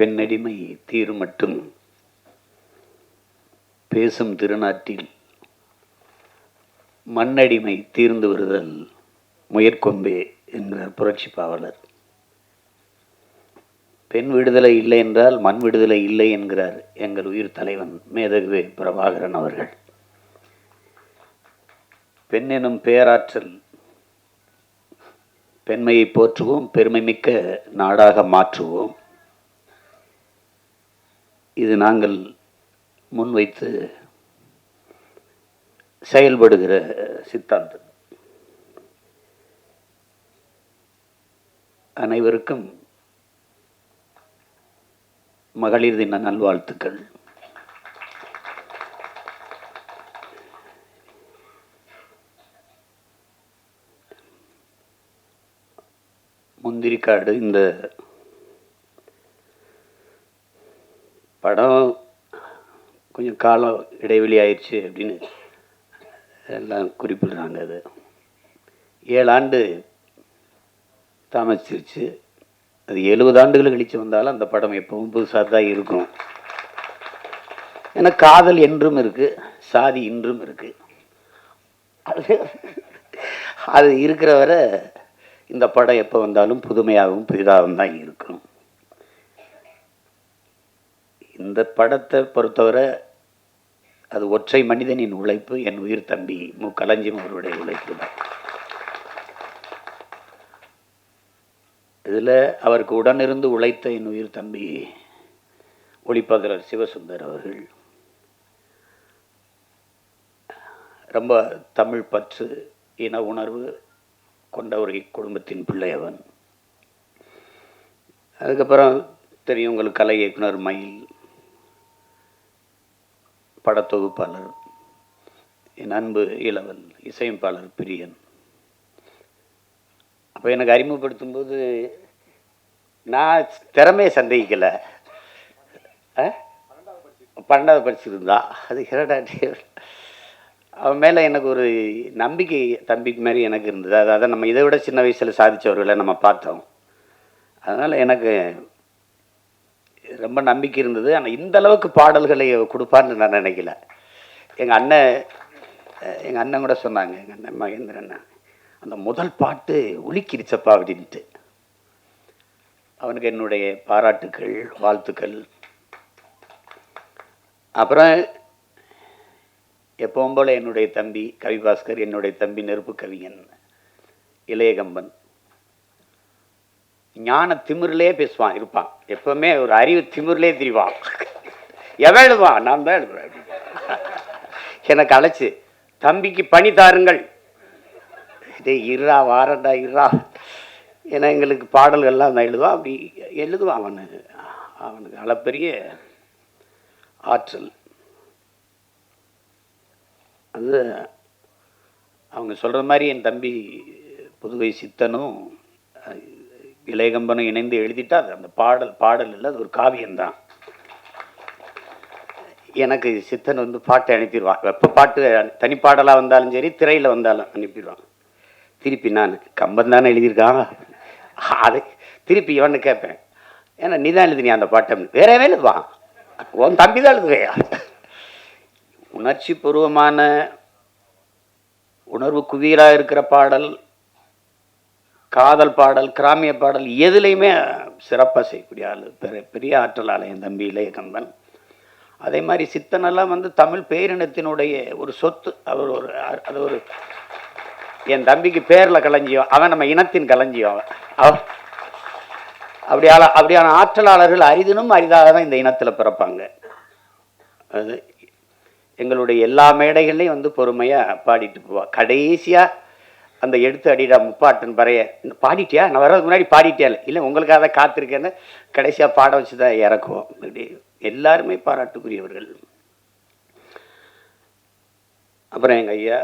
பெண்ணடிமை தீர் மட்டும். பேசும் திருநாட்டில் மண்ணடிமை தீர்ந்து வருதல் முயற்கொம்பே என்கிறார் புரட்சி பாவலர். பெண் விடுதலை இல்லை என்றால் மண் விடுதலை இல்லை என்கிறார் எங்கள் உயிர் தலைவன் மேதகுவே பிரபாகரன் அவர்கள். பெண் எனும் பேராற்றல் பெண்மையை போற்றுவோம் பெருமை மிக்க நாடாக மாற்றுவோம். இது நாங்கள் முன்வைத்து செயல்படுகிற சித்தாந்தம். அனைவருக்கும் மகளிர் தின நல்வாழ்த்துக்கள். முந்திரிக்காடு இந்த படம் கொஞ்சம் காலம் இடைவெளி ஆயிடுச்சு அப்படின்னு எல்லாம் குறிப்பிடுறாங்க அது. ஏழு ஆண்டு தாமசிச்சிருச்சு. அது எழுபது ஆண்டுகள் கழித்து வந்தாலும் அந்த படம் எப்பவும் புதுசாக தான் இருக்கும். ஏன்னா காதல் என்றும் இருக்குது சாதி இன்றும் இருக்குது அது அது இருக்கிற வரை இந்த படம் எப்போ வந்தாலும் புதுமையாகவும் புதிதாகவும் தான் இருக்கும். இந்த படத்தை பொறுத்தவரை அது ஒற்றை மனிதனின் உழைப்பு என் உயிர் தம்பி மு. களஞ்சியம் அவருடைய உழைப்பு தான். இதில் அவருக்கு உடனிருந்து உழைத்த என் உயிர் தம்பி ஒளிப்பதிரர் சிவசுந்தர் அவர்கள். ரொம்ப தமிழ் பற்று இன உணர்வு கொண்ட ஒரு குடும்பத்தின் பிள்ளை அவன். அதுக்கப்புறம் தெரியும் உங்களுக்கு கலை இயக்குனர் மயில் படத்தொகுப்பாளர் என் அன்பு இளவல் இசையமைப்பாளர் பிரியன். அப்போ எனக்கு அறிமுகப்படுத்தும் போது நான் திறமையை சந்தேகிக்கலை. பன்னெண்டாவது படிச்சிருந்தா அது இரண்டாட்டி அவன் மேலே எனக்கு ஒரு நம்பிக்கை தம்பிக்கு மாதிரி எனக்கு இருந்தது. அதாவது நம்ம இதை விட சின்ன வயசில் சாதித்தவர்களை நம்ம பார்த்தோம். அதனால் எனக்கு ரொம்ப நம்பிக்கை இருந்தது. ஆனால் இந்த அளவுக்கு பாடல்களை கொடுப்பான்னு நான் நினைக்கல. எங்கள் அண்ணன் எங்கள் அண்ணன் கூட சொன்னாங்க எங்கள் அண்ணன் மகேந்திரன் அந்த முதல் பாட்டு ஒலிக்கிருச்சப்பா அப்படின்ட்டு. அவனுக்கு என்னுடைய பாராட்டுக்கள் வாழ்த்துக்கள். அப்புறம் எப்பவும் போல் என்னுடைய தம்பி கவிபாஸ்கர் என்னுடைய தம்பி நெருப்பு கவிஞன் இளையகம்பன். ஞான திமிரிலே பேசுவான் இருப்பான். எப்பவுமே ஒரு அறிவு திமிரிலே திரிவான். எவன் எழுதுவான்? நான் தான் எழுதுவேன். எனக்கு அழைச்சி தம்பிக்கு பணி தாருங்கள். டேய் இருடா வாரண்டா இருடா. ஏன்னா எங்களுக்கு பாடல்கள்லாம் நான் எழுதுவான். அப்படி எழுதுவான் அவனு. அவனுக்கு அளப்பெரிய ஆற்றல். அது அவங்க சொல்கிற மாதிரி என் தம்பி புதுவை சித்தனும் இளையகம்பனும் இணைந்து எழுதிட்டா அது அந்த பாடல் பாடல் இல்லை அது ஒரு காவியம்தான். எனக்கு சித்தன் வந்து பாட்டை அனுப்பிடுவான். எப்போ பாட்டு தனிப்பாடலாக வந்தாலும் சரி திரையில் வந்தாலும் அனுப்பிடுவான். திருப்பி நான் கம்பன் தானே எழுதியிருக்கான். அதை திருப்பி இவன்னு கேட்பேன். ஏன்னா நீ தான் எழுதினியா அந்த பாட்டை வேறவே எழுதுவான். உன் தம்பி தான் எழுதுவையா உணர்ச்சி பூர்வமான உணர்வு குவியலாக இருக்கிற பாடல் காதல் பாடல் கிராமிய பாடல் எதுலேயுமே சிறப்பாக செய்யக்கூடிய ஆள் பெரிய பெரிய ஆற்றலால் என் தம்பி இளையகம்பன் அதே மாதிரி சித்தனெல்லாம் வந்து தமிழ் பேரினத்தினுடைய ஒரு சொத்து அவர் ஒரு அது ஒரு என் தம்பிக்கு பேரில் களஞ்சியம் அவன் நம்ம இனத்தின் களஞ்சியம் அவன். அவன் அப்படியால அப்படியான ஆற்றலாளர்கள் அரிதினும் அரிதாக தான் இந்த இனத்தில் பிறப்பாங்க. அது எங்களுடைய எல்லா மேடைகள்லையும் வந்து பொறுமையாக பாடிட்டு போவாள் கடைசியாக அந்த எடுத்து அடிடா முப்பாட்டன் பறைய. பாடிட்டியா? நான் வர்றதுக்கு முன்னாடி பாடிட்டியா இல்லை. உங்களுக்காக தான் காத்திருக்கேன்னு கடைசியாக பாட வச்சு தான் இறக்குவோம். இப்படி எல்லாருமே பாராட்டுக்குரியவர்கள். அப்புறம் எங்கள் ஐயா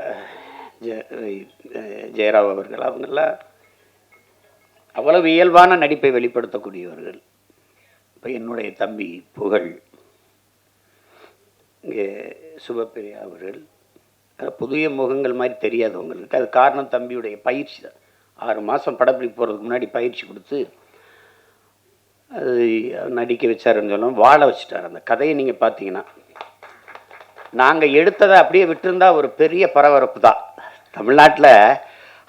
ஜெ ஜெயராவ் அவர்கள் அவங்கெல்லாம் அவ்வளவு இயல்பான நடிப்பை வெளிப்படுத்தக்கூடியவர்கள். இப்போ என்னுடைய தம்பி புகழ் இங்கே சுபப்பிரியா அவர்கள் புதிய முகங்கள் மாதிரி தெரியாது உங்களுக்கு அது காரணம் தம்பியுடைய பயிற்சி தான். ஆறு மாதம் படப்பிடிப்பு போகிறதுக்கு முன்னாடி பயிற்சி கொடுத்து அது நடிக்க வச்சாருன்னு சொல்லுவோம் வாழ வச்சுட்டார். அந்த கதையை நீங்கள் பார்த்தீங்கன்னா நாங்கள் எடுத்ததை அப்படியே விட்டுருந்தா ஒரு பெரிய பரபரப்பு தான். தமிழ்நாட்டில்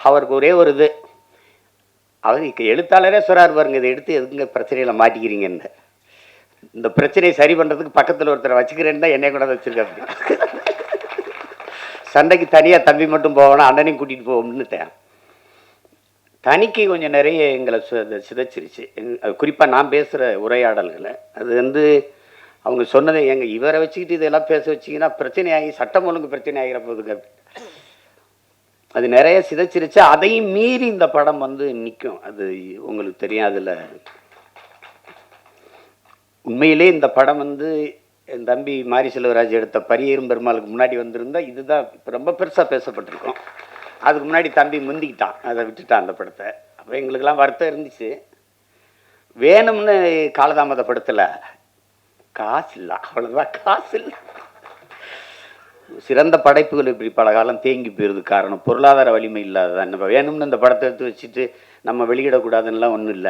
அவருக்கு ஒரே ஒரு இது. அவர் இக்க எழுத்தாளரே சொல்கிறார் பாருங்க இதை எடுத்து எதுங்க பிரச்சனையில் மாட்டிக்கிறீங்கன்னு. இந்த பிரச்சனையை சரி பண்ணுறதுக்கு பக்கத்தில் ஒருத்தரை வச்சுக்கிறேன்னு தான் என்னை கூட வச்சுருக்காரு. சண்டைக்கு தனியாக தம்பி மட்டும் போகணும் அண்ணனையும் கூட்டிகிட்டு போவோம்னுட்டேன் தனிக்கு கொஞ்சம் நிறைய எங்களை சிதைச்சிருச்சு. குறிப்பாக நான் பேசுகிற உரையாடல்களை. அது வந்து அவங்க சொன்னதை எங்கள் இவரை வச்சுக்கிட்டு இதெல்லாம் பேச வச்சிங்கன்னா பிரச்சனை ஆகி சட்டம் ஒழுங்கு பிரச்சனை ஆகிற போதுங்க அது நிறைய சிதைச்சிருச்சு. அதையும் மீறி இந்த படம் வந்து நிற்கும் அது உங்களுக்கு தெரியும் அதில் உண்மையிலே இந்த படம் வந்து என் தம்பி மாரி செல்வராஜ் எடுத்த பரியேறும் பெருமாளுக்கு முன்னாடி வந்திருந்தா இதுதான் இப்போ ரொம்ப பெருசாக பேசப்பட்டிருக்கோம். அதுக்கு முன்னாடி தம்பி முந்திக்கிட்டான் அதை விட்டுட்டான் அந்த படத்தை. அப்போ எங்களுக்கெல்லாம் வருத்தம் இருந்துச்சு. வேணும்னு காலதாமதப்படுத்தலை. காசு இல்லை அவ்வளோதான் காசு இல்லை. சிறந்த படைப்புகள் இப்படி பல காலம் தேங்கி போயிருது காரணம் பொருளாதார வலிமை இல்லாததான். நம்ம வேணும்னு இந்த படத்தை எடுத்து வச்சுட்டு நம்ம வெளியிடக்கூடாதுன்னெலாம் ஒன்றும் இல்லை.